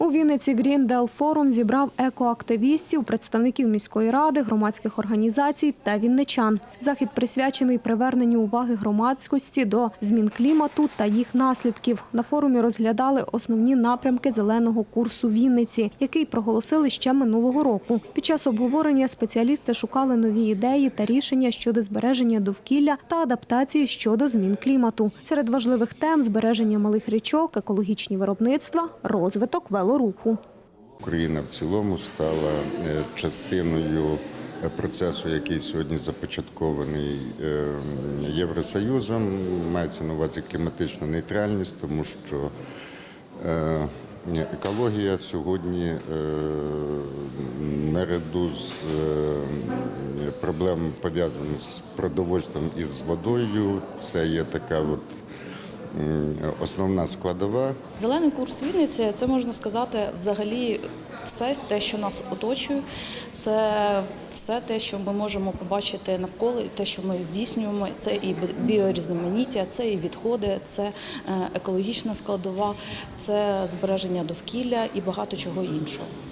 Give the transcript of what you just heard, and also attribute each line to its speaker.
Speaker 1: У Вінниці Гріндел Форум зібрав екоактивістів, представників міської ради, громадських організацій та вінничан. Захід присвячений приверненню уваги громадськості до змін клімату та їх наслідків. На форумі розглядали основні напрямки зеленого курсу Вінниці, який проголосили ще минулого року. Під час обговорення спеціалісти шукали нові ідеї та рішення щодо збереження довкілля та адаптації щодо змін клімату. Серед важливих тем збереження малих річок, екологічні виробництва, розвиток велоруху.
Speaker 2: Україна в цілому стала е, частиною е, процесу, який сьогодні започаткований е, Євросоюзом. Мається на увазі кліматична нейтральність, тому що екологія сьогодні наряду з проблемами пов'язаними з продовольством і з водою. Це є така от основна складова
Speaker 3: Зелений курс Вінниці це можна сказати взагалі все те, що нас оточує. Це все те, що ми можемо побачити навколо, те, що ми здійснюємо. Це і біорізноманіття, це і відходи, це е, екологічна складова, це збереження довкілля і багато чого іншого.